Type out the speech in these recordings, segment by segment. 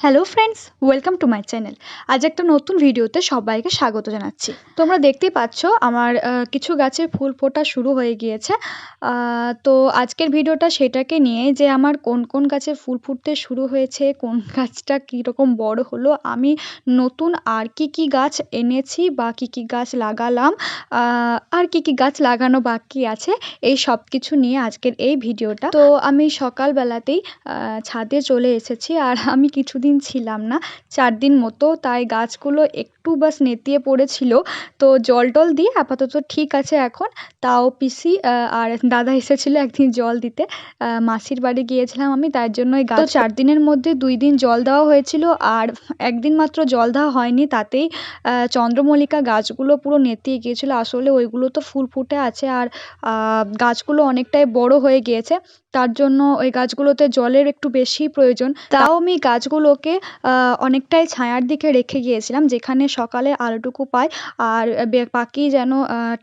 Hello friends welcome to my channel আজ একটা নতুন ভিডিওতে সবাইকে স্বাগত জানাচ্ছি। তোমরা দেখতেই পাচ্ছ আমার কিছু গাছে ফুল ফোটা শুরু হয়ে গিয়েছে। তো আজকের ভিডিওটা সেটাকে নিয়ে যে আমার কোন কোন গাছে ফুল ফুটতে শুরু হয়েছে, কোন গাছটা কীরকম বড় হলো, আমি নতুন আর কি কি গাছ এনেছি বা কি কি গাছ লাগালাম আর কি কি গাছ লাগানো বাকি আছে, এই সব কিছু নিয়ে আজকের এই ভিডিওটা তো আমি সকালবেলাতেই ছাদে চলে এসেছি আর আমি কিছুদিন ছিলাম না চার দিন মতো। তাই গাছগুলো একটু বাস নেতিয়ে পড়েছিল। তো জল টল দিয়ে আপাতত ঠিক আছে এখন। তাও পিসি আর দাদা এসেছিল একদিন জল দিতে। মাসির বাড়ি গিয়েছিলাম আমি তার জন্য ওই গাছ চার দিনের মধ্যে দুই দিন জল দেওয়া হয়েছিল। আর একদিন মাত্র জল দেওয়া হয়নি তাতেই চন্দ্রমল্লিকা গাছগুলো পুরো নেতিয়ে গিয়েছিল। আসলে ওইগুলো তো ফুল ফুটে আছে। আর গাছগুলো অনেকটাই বড় হয়ে গিয়েছে। তার জন্য ওই গাছগুলোতে জলের একটু বেশি প্রয়োজন। তাও আমি গাছগুলোকে অনেকটাই ছায়ার দিকে রেখে গিয়েছিলাম, যেখানে সকালে আলোটুকু পায় আর বাকি যেন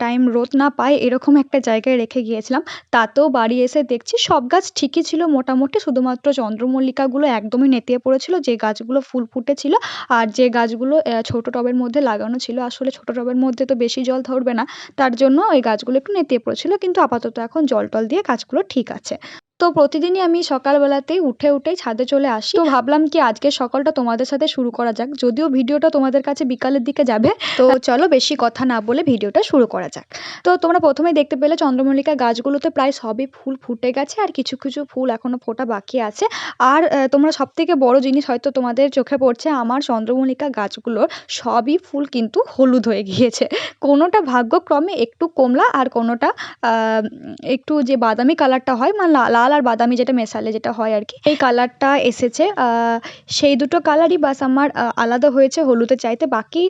টাইম রোদ না পায়, এরকম একটা জায়গায় রেখে গিয়েছিলাম। তাতেও বাড়ি এসে দেখছি সব গাছ ঠিকই ছিল মোটামুটি, শুধুমাত্র চন্দ্রমল্লিকাগুলো একদমই নেতিয়ে পড়েছিল, যে গাছগুলো ফুল ফুটেছিল আর যে গাছগুলো ছোট টবের মধ্যে লাগানো ছিল। আসলে ছোট টবের মধ্যে তো বেশি জল ধরবে না, তার জন্য ওই গাছগুলো একটু নেতিয়ে পড়েছিল, কিন্তু আপাতত এখন জল টল দিয়ে গাছগুলো ঠিক আছে। তো প্রতিদিনই আমি সকালবেলাতেই উঠে উঠেই ছাদে চলে আসি। তো ভাবলাম কি আজকে সকালটা তোমাদের সাথে শুরু করা যাক। যদিও ভিডিওটা তোমাদের কাছে বিকালের দিকে যাবে তো চলো বেশি কথা না বলে ভিডিওটা শুরু করা যাক। তো তোমরা প্রথমে দেখতে পেলে চন্দ্রমল্লিকা গাছগুলোতে প্রায় সবই ফুল ফুটে গেছে আর কিছু কিছু ফুল এখনও ফোটা বাকি আছে। আর তোমরা সব থেকে বড় জিনিস হয়তো তোমাদের চোখে পড়ছে আমার চন্দ্রমল্লিকা গাছগুলোর সবই ফুল কিন্তু হলুদ হয়ে গিয়েছে। কোনোটা ভাগ্যক্রমে একটু কমলা আর কোনোটা একটু যে বাদামি কালারটা হয় মানে লা- লাল আর বাদামি যেটা মেশালে যেটা হয় আর কি। এই কালারটা এসেছে। সেই দুটো কালারই বাস আমার আলাদা হয়েছে হলুদের চাইতে। বাকি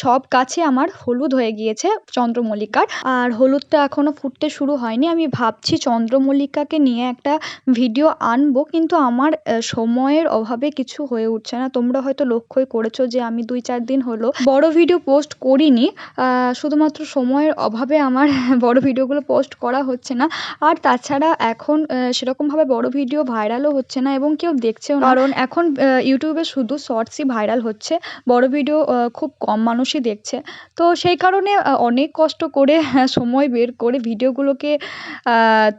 সব গাছে আমার হলুদ হয়ে গিয়েছে চন্দ্রমল্লিকার। আর হলুদটা এখনও ফুটতে শুরু হয়নি। আমি ভাবছি চন্দ্রমল্লিকাকে নিয়ে একটা ভিডিও আনব, কিন্তু আমার সময়ের অভাবে কিছু হয়ে উঠছে না। তোমরা হয়তো লক্ষ্যই করেছ যে আমি দুই চার দিন হলো বড় ভিডিও পোস্ট করিনি। শুধুমাত্র সময়ের অভাবে আমার বড় ভিডিওগুলো পোস্ট করা হচ্ছে না। আর তাছাড়া এখন সেরকমভাবে বড় ভিডিও ভাইরালও হচ্ছে না এবং কেউ দেখছেও না। কারণ এখন ইউটিউবে শুধু শর্টসই ভাইরাল হচ্ছে, বড় ভিডিও খুব কম মানুষই দেখছে। তো সেই কারণে অনেক কষ্ট করে সময় বের করে ভিডিওগুলোকে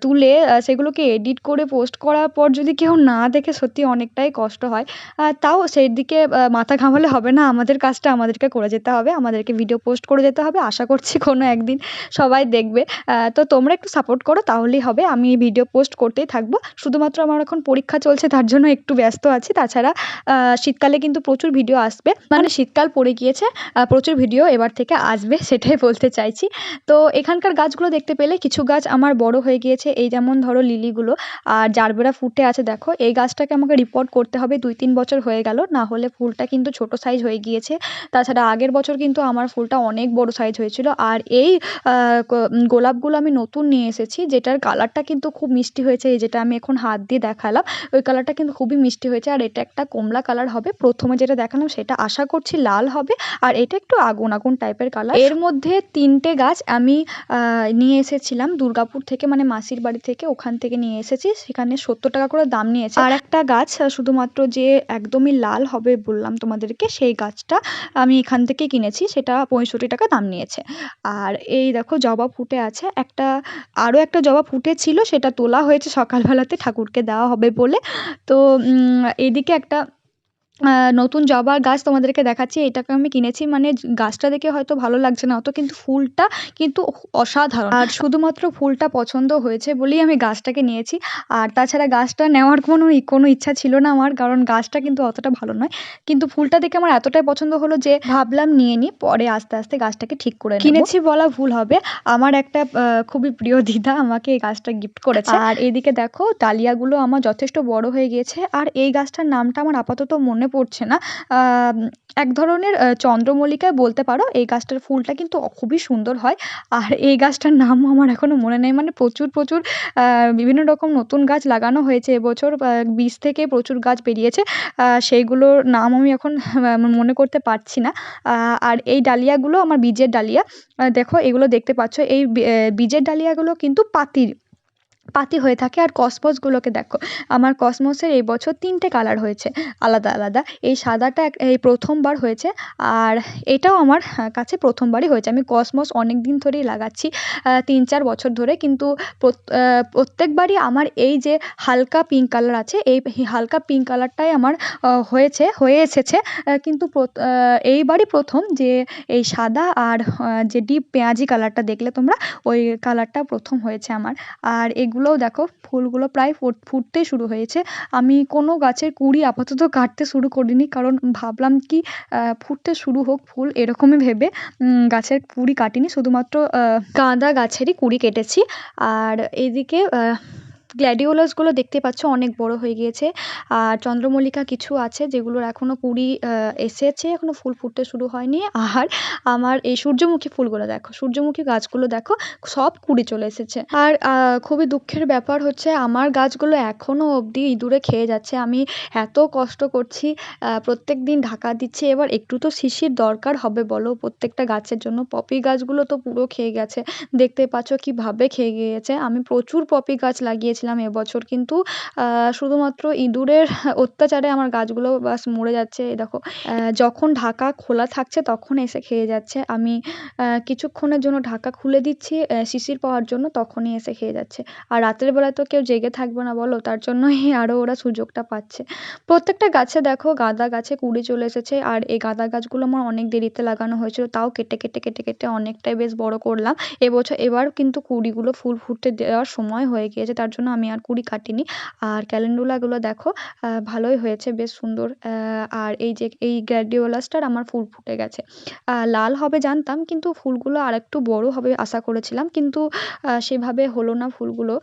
তুলে সেগুলোকে এডিট করে পোস্ট করার পর যদি কেউ না দেখে সত্যি অনেকটাই কষ্ট হয়। তাও সেই দিকে মাথা ঘামালে হবে না। আমাদের কাজটা আমাদেরকে করে যেতে হবে, আমাদেরকে ভিডিও পোস্ট করে যেতে হবে। আশা করছি কোনো একদিন সবাই দেখবে। তো তোমরা একটু সাপোর্ট করো, তাহলেই হবে। আমি ভিডিও পোস্ট করতেই থাকব। শুধুমাত্র আমার এখন পরীক্ষা চলছে, তার জন্য একটু ব্যস্ত আছি। তাছাড়া শীতকালে কিন্তু প্রচুর ভিডিও আসবে। মানে শীতকাল পড়ে গিয়েছে প্রচুর ভিডিও এবার থেকে আসবে, সেটাই বলতে চাইছি। তো এখানকার গাছগুলো দেখতে পেলে কিছু গাছ আমার বড় হয়ে গিয়েছে, এই যেমন ধরো লিলিগুলো। আর জারবেরা ফুটে আছে, দেখো, এই গাছটাকে আমাকে রিপোর্ট করতে হবে দুই তিন বছর হয়ে গেল, না হলে ফুলটা কিন্তু ছোট সাইজ হয়ে গিয়েছে। তাছাড়া আগের বছর কিন্তু আমার ফুলটা অনেক বড় সাইজ হয়েছিল। আর এই গোলাপগুলো আমি নতুন নিয়ে এসেছি, যেটার কালারটা কিন্তু খুব মিষ্টি হয়েছে এই যেটা আমি এখন হাত দিয়ে দেখালাম ওই কালারটা কিন্তু খুবই মিষ্টি হয়েছে। আর এটা একটা কমলা কালার হবে। প্রথমে যেটা দেখালাম সেটা আশা করছি লাল হবে। আর এটা একটু আগুন আগুন টাইপের কালারের মধ্যে তিনটে গাছ আমি নিয়ে এসেছিলাম। দুর্গাপুর থেকে মানে মাসির বাড়ি থেকে ওখান থেকে নিয়ে এসেছি। সেখানে সত্তর টাকা করে দাম নিয়েছে। আর একটা গাছ শুধুমাত্র যে একদমই লাল হবে বললাম তোমাদেরকে সেই গাছটা আমি এখান থেকে কিনেছি। সেটা পঁয়ষট্টি টাকা দাম নিয়েছে। আর এই দেখো জবা ফুটে আছে। একটা আরও একটা জবা ফুটেছিল সেটা তোলা হয়েছে সকালবেলাতে ঠাকুরকে দেওয়া হবে বলে। তো এদিকে একটা নতুন জবার গাছ তোমাদেরকে দেখাচ্ছি এটাকে আমি কিনেছি মানে গাছটা দেখে হয়তো ভালো লাগছে না অত কিন্তু ফুলটা কিন্তু অসাধারণ। আর শুধুমাত্র ফুলটা পছন্দ হয়েছে বলেই আমি গাছটাকে নিয়েছি আর তাছাড়া গাছটা নেওয়ার কোনো কোনো ইচ্ছা ছিল না আমার কারণ গাছটা কিন্তু অতটা ভালো নয়। কিন্তু ফুলটা দেখে আমার এতটাই পছন্দ হলো যে ভাবলাম নিয়ে নিই পরে আস্তে আস্তে গাছটাকে ঠিক করে কিনেছি বলা ভুল হবে আমার একটা খুবই প্রিয় দিদা আমাকে এই গাছটা গিফট করেছে। আর এদিকে দেখো ডালিয়াগুলো আমার যথেষ্ট বড় হয়ে গিয়েছে আর এই গাছটার নামটা আমার আপাতত মনে পড়ছে না। এক ধরনের চন্দ্রমল্লিকায় বলতে পারো, এই গাছটার ফুলটা কিন্তু খুবই সুন্দর হয়। আর এই গাছটার নাম আমার এখনও মনে নেই। মানে প্রচুর প্রচুর বিভিন্ন রকম নতুন গাছ লাগানো হয়েছে এবছর। বীজ থেকে প্রচুর গাছ বেরিয়েছে। সেইগুলোর নাম আমি এখন মনে করতে পারছি না। আর এই ডালিয়াগুলো, আমার বীজের ডালিয়া দেখো, এগুলো দেখতে পাচ্ছ। এই বীজের ডালিয়াগুলো কিন্তু পাতির পাতি হয়ে থাকে আর কসমসগুলোকে দেখো, আমার কসমসের এই বছর তিনটে কালার হয়েছে, আলাদা আলাদা। এই সাদাটা এই প্রথমবার হয়েছে আর এটাও আমার কাছে প্রথমবারই হয়েছে। আমি কসমস অনেক দিন ধরেই লাগাচ্ছি তিন চার বছর ধরে কিন্তু প্রত- প্রত্যেকবারই আমার এই যে হালকা পিঙ্ক কালার আছে, এই হালকা পিঙ্ক কালারটাই আমার হয়েছে, হয়ে এসেছে কিন্তু এইবারই প্রথম যে এই সাদা আর যে ডিপ পেঁয়াজি কালারটা দেখলে তোমরা, ওই কালারটা প্রথম হয়েছে আমার। আর এগুলোও দেখো, ফুলগুলো প্রায় ফুট ফুটতে শুরু হয়েছে। আমি কোনো গাছের কুঁড়ি আপাতত কাটতে শুরু করিনি, কারণ ভাবলাম কি ফুটতে শুরু হোক ফুল, এরকমই ভেবে গাছের কুঁড়ি কাটিনি। শুধুমাত্র গাঁদা গাছেরই কুঁড়ি কেটেছি। আর এদিকে গ্ল্যাডিওলাসগুলো দেখতে পাচ্ছ অনেক বড় হয়ে গিয়েছে। আর চন্দ্রমল্লিকা কিছু আছে যেগুলোর এখনও কুঁড়ি এসেছে এখনও ফুল ফুটতে শুরু হয়নি। আর আমার এই সূর্যমুখী ফুলগুলো দেখো, সূর্যমুখী গাছগুলো দেখো, সব কুড়ি চলে এসেছে। আর খুবই দুঃখের ব্যাপার হচ্ছে আমার গাছগুলো এখনও অবধি ইঁদুরে খেয়ে যাচ্ছে। আমি এত কষ্ট করছি প্রত্যেক দিন ঢাকা দিচ্ছি। এবার একটু তো শিশির দরকার হবে বলো, প্রত্যেকটা গাছের জন্য। পপি গাছগুলো তো পুরো খেয়ে গেছে। দেখতে পাচ্ছ কীভাবে খেয়ে গিয়েছে। আমি প্রচুর পপি গাছ লাগিয়েছিলাম। এবছর। কিন্তু শুধুমাত্র ইঁদুরের অত্যাচারে আমার গাছগুলো বাস মরে যাচ্ছে, এই দেখো। যখন ঢাকা খোলা থাকছে তখন এসে খেয়ে যাচ্ছে। আমি কিছুক্ষণের জন্য ঢাকা খুলে দিচ্ছি শিশির পাওয়ার জন্য তখনই এসে খেয়ে যাচ্ছে। আর রাতের বেলায় তো কেউ জেগে থাকবে না বলো, তার জন্যই আরও ওরা সুযোগটা পাচ্ছে। প্রত্যেকটা গাছে দেখো গাঁদা গাছে কুঁড়ি চলে এসেছে, আর এই গাঁদা গাছগুলো আমার অনেক দেরিতে লাগানো হয়েছিল, তাও কেটে কেটে কেটে কেটে অনেকটাই বেশ বড় করলাম। এবছর, এবার কিন্তু কুঁড়িগুলো ফুল ফুটতে দেওয়ার সময় হয়ে গিয়েছে, তার জন্য আমি আর কুড়ি কাটিনি। আর ক্যালেন্ডুলাগুলো দেখো ভালোই হয়েছে, বেশ সুন্দর। আর এই যে, এই গ্র্যাডিওলাসটার আমার ফুল ফুটে গেছে। লাল হবে জানতাম, কিন্তু ফুলগুলো আর একটু বড় হবে আশা করেছিলাম, কিন্তু সেভাবে হলো না ফুলগুলো।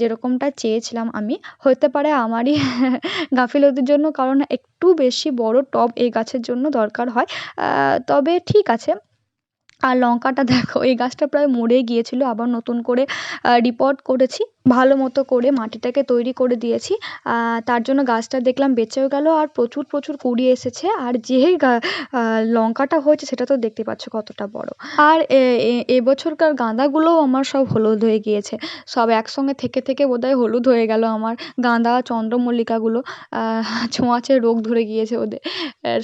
যেরকমটা চেয়েছিলাম আমি। হতে পারে আমারই গাফিলতির জন্য, কারণ একটু বেশি বড় টব এই গাছের জন্য দরকার হয়। তবে ঠিক আছে। আর লঙ্কাটা দেখো, এই গাছটা প্রায় মরে গিয়েছিল, আবার নতুন করে রিপোর্ট করেছি। ভালো মতো করে মাটিটাকে তৈরি করে দিয়েছি। তার জন্য গাছটা দেখলাম বেঁচেও গেল আর প্রচুর প্রচুর কুঁড়ি এসেছে। আর যে লঙ্কাটা হয়েছে সেটা তো দেখতে পাচ্ছ কতটা বড়। আর এবছরকার গাঁদাগুলোও আমার সব হলুদ হয়ে গিয়েছে। সব একসঙ্গে থেকে থেকে বোধহয় হলুদ হয়ে গেল আমার গাঁদা চন্দ্রমল্লিকাগুলো। ছোঁয়াচে রোগ ধরে গিয়েছে ওদের।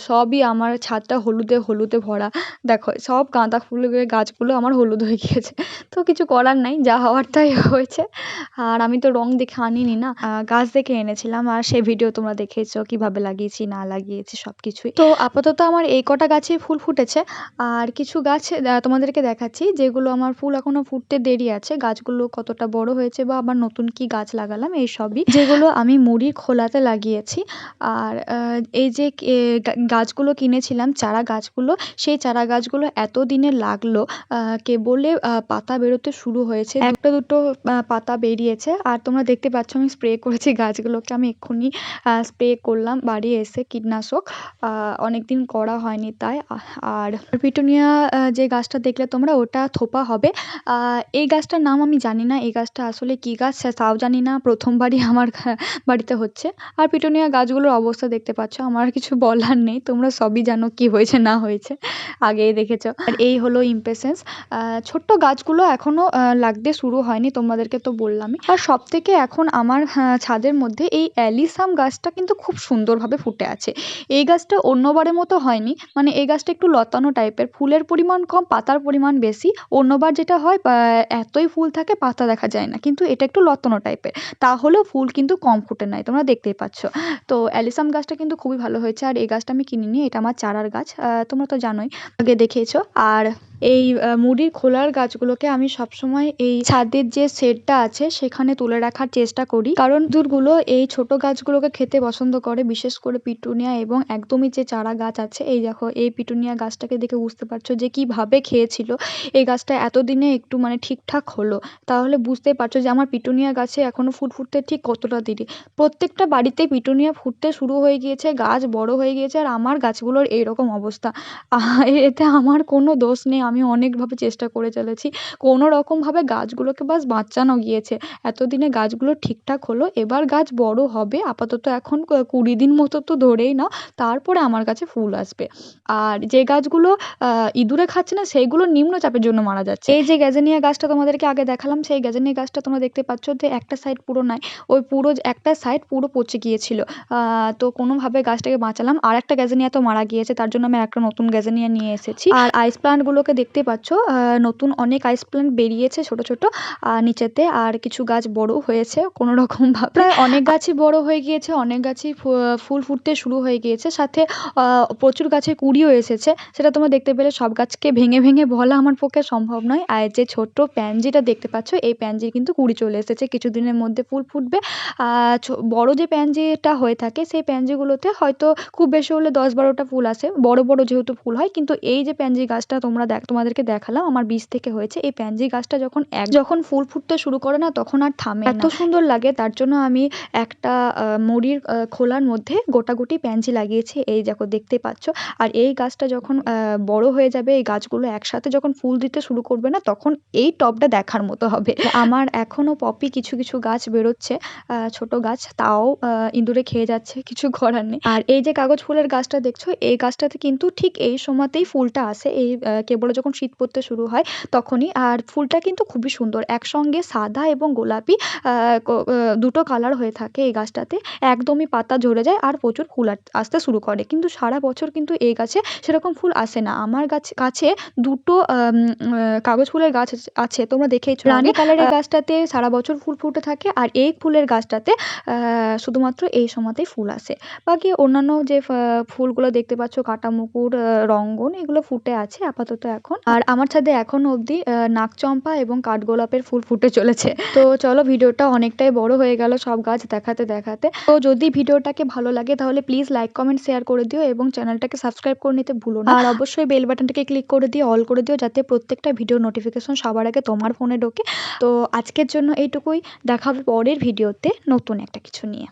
সবই আমার ছাদটা হলুদে হলুদে ভরা। দেখো, সব গাঁদা ফুলের গাছগুলো আমার হলুদ হয়ে গিয়েছে। তো কিছু করার নাই, যা হওয়ার তাই হয়েছে। আর আমি তো রং দেখে আনিনি না গাছ দেখে এনেছিলাম আর সেই ভিডিও তোমরা দেখেছ, কীভাবে লাগিয়েছি, না লাগিয়েছি সব কিছুই তো আপাতত আমার এই কটা গাছেই ফুল ফুটেছে, আর কিছু গাছ তোমাদেরকে দেখাচ্ছি, যেগুলো আমার ফুল এখনও ফুটতে দেরি আছে, গাছগুলো কতটা বড় হয়েছে বা আবার নতুন কি গাছ লাগালাম, এই সবই। যেগুলো আমি মুড়ির খোলাতে লাগিয়েছি, আর এই যে গাছগুলো কিনেছিলাম, চারা গাছগুলো, সেই চারা গাছগুলো এত দিনে লাগল কেবলে পাতা বেরোতে শুরু হয়েছে। একটা দুটো পাতা পাতা বেরিয়েছে। আর তোমরা দেখতে পাচ্ছ আমি স্প্রে করেছি গাছগুলোকে। আমি এক্ষুনি স্প্রে করলাম বাড়ি এসে কীটনাশক। অনেক দিন করা হয়নি তাই। আর পিটুনিয়া যে গাছটা দেখলে তোমরা ওটা থোপা হবে। এই গাছটার নাম আমি জানি না। এই গাছটা আসলে কী গাছ তাও জানি না। প্রথমবারই আমার বাড়িতে হচ্ছে। আর পিটুনিয়া গাছগুলোর অবস্থা দেখতে পাচ্ছ আমার কিছু বলার নেই। তোমরা সবই জানো কি হয়েছে না হয়েছে। আগেই দেখেছ। আর এই হলো ইমপেশেন্স ছোট্ট গাছগুলো এখনও আহ, লাগতে শুরু হয়নি। তোমাদেরকে তো বললামই আর সব থেকে এখন আমার ছাদের মধ্যে এই অ্যালিসাম গাছটা কিন্তু খুব সুন্দরভাবে ফুটে আছে। এই গাছটা অন্যবারের মতো হয়নি। মানে এই গাছটা একটু লতানো টাইপের। ফুলের পরিমাণ কম, পাতার পরিমাণ বেশি। অন্যবার যেটা হয় এতই ফুল থাকে, পাতা দেখা যায় না। কিন্তু এটা একটু লতানো টাইপের। তাহলেও ফুল কিন্তু কম ফুটে নাই। তোমরা দেখতেই পাচ্ছ। তো অ্যালিসাম গাছটা কিন্তু খুবই ভালো হয়েছে। আর এই গাছটা আমি কিনিনি। এটা আমার চারার গাছ। তোমরা তো জানোই। আগে দেখেছ আর এই মুড়ির খোলার গাছগুলোকে আমি সবসময় এই ছাদের যে শেডটা আছে সেখানে তুলে রাখার চেষ্টা করি। কারণ ইঁদুরগুলো এই ছোট গাছগুলোকে খেতে পছন্দ করে, বিশেষ করে পিটুনিয়া এবং একদমই যে চারা গাছ আছে, এই দেখো, এই পিটুনিয়া গাছটাকে দেখে বুঝতে পারছ যে কীভাবে খেয়েছিল। এই গাছটা এতদিনে একটু মানে ঠিকঠাক হলো। তাহলে বুঝতেই পারছ যে আমার পিটুনিয়া গাছে এখনও ফুল ফুটতে ঠিক কতটা দেরি। প্রত্যেকটা বাড়িতে পিটুনিয়া ফুটতে শুরু হয়ে গিয়েছে, গাছ বড় হয়ে গিয়েছে, আর আমার গাছগুলোর এইরকম অবস্থা। এতে আমার কোনো দোষ নেই। আমি অনেকভাবে চেষ্টা করে চলেছি। কোনো রকমভাবে গাছগুলোকে বাস বাঁচানো গিয়েছে। এতদিনে গাছগুলো ঠিকঠাক হলো এবার গাছ বড় হবে। আপাতত এখন কুড়ি দিন মতো তো ধরেই নাও তারপরে আমার কাছে ফুল আসবে। আর যে গাছগুলো ইঁদুরে খাচ্ছে না সেইগুলো নিম্নচাপের জন্য মারা যাচ্ছে। এই যে গ্যাজেনিয়া গাছটা তোমাদেরকে আগে দেখালাম সেই গ্যাজেনিয়া গাছটা তোমরা দেখতে পাচ্ছ যে একটা সাইড পুরো নাই ওই পুরো একটা সাইড পুরো পচে গিয়েছিল। তো কোনোভাবে গাছটাকে বাঁচালাম। আর একটা গ্যাজেনিয়া তো মারা গিয়েছে তার জন্য আমি একটা নতুন গ্যাজেনিয়া নিয়ে এসেছি। আর আইস প্লান্টগুলোকে দেখতে পাচ্ছ নতুন অনেক আইস প্ল্যান্ট বেরিয়েছে ছোট ছোট নিচেতে আর কিছু গাছ বড় হয়েছে কোনো রকম প্রায় অনেক গাছই বড় হয়ে গিয়েছে অনেক গাছই ফুল ফুটতে শুরু হয়ে গিয়েছে সাথে প্রচুর গাছে কুড়িও এসেছে সেটা তোমরা দেখতে পেলে সব গাছকে ভেঙে ভেঙে বলা আমার পক্ষে সম্ভব নয়। আর যে ছোট্ট প্যানজিটা দেখতে পাচ্ছ এই প্যানজির কিন্তু কুড়ি চলে এসেছে কিছুদিনের মধ্যে ফুল ফুটবে। বড় যে প্যানজিটা হয়ে থাকে সেই প্যানজিগুলোতে হয়তো খুব বেশি হলে দশ বারোটা ফুল আসে বড় বড় যেহেতু ফুল হয় কিন্তু এই যে প্যানজি গাছটা তোমরা দেখ তোমাদেরকে দেখালাম আমার বীজ থেকে হয়েছে। এই প্যানজি গাছটা যখন এক যখন ফুল ফুটতে শুরু করে না তখন আর থামে এত সুন্দর লাগে। তার জন্য আমি একটা মুড়ির খোলার মধ্যে গোটাগুটি প্যানজি লাগিয়েছি। এই দেখো দেখতে পাচ্ছ? আর এই গাছটা যখন বড় হয়ে যাবে এই গাছগুলো একসাথে যখন ফুল দিতে শুরু করবে না তখন এই টবটা দেখার মতো হবে। আমার এখনও পপি কিছু কিছু গাছ বেরোচ্ছে ছোট গাছ। তাও ইঁদুরে খেয়ে যাচ্ছে কিছু করার নেই। আর এই যে কাগজ ফুলের গাছটা দেখছ এই গাছটাতে কিন্তু ঠিক এই সময়তেই ফুলটা আসে। এই কেবল যখন শীত পড়তে শুরু হয় তখনই আর ফুলটা কিন্তু খুবই সুন্দর। একসঙ্গে সাদা এবং গোলাপি দুটো কালার হয়ে থাকে এই গাছটাতে। একদমই পাতা ঝরে যায় আর প্রচুর ফুল আসতে শুরু করে। কিন্তু সারা বছর কিন্তু এই গাছে সেরকম ফুল আসে না। আমার গাছ কাছে দুটো কাগজ ফুলের গাছ আছে তোমরা দেখেইছো রানী কালারের গাছটাতে সারা বছর ফুল ফুটে থাকে আর এই ফুলের গাছটাতে শুধুমাত্র এই সময়তেই ফুল আসে। বাকি অন্যান্য যে ফুলগুলো দেখতে পাচ্ছ কাটা মুকুর রঙ্গন এগুলো ফুটে আছে। আপাতত এখন। আর আমার ছাদে এখনও অবধি নাকচম্পা এবং কাঠগোলাপের ফুল ফুটে চলেছে। তো চলো ভিডিওটা অনেকটাই বড় হয়ে গেল সব গাছ দেখাতে দেখাতে। তো যদি ভিডিওটাকে ভালো লাগে তাহলে প্লিজ লাইক কমেন্ট শেয়ার করে দিও এবং চ্যানেলটাকে সাবস্ক্রাইব করে নিতে ভুলো না। আর অবশ্যই বেল বাটনটাকে ক্লিক করে দিয়ে অল করে দিও যাতে প্রত্যেকটা ভিডিও নোটিফিকেশন সবার আগে তোমার ফোনে ঢোকে। তো আজকের জন্য এইটুকুই, দেখা হবে পরের ভিডিওতে নতুন একটা কিছু নিয়ে।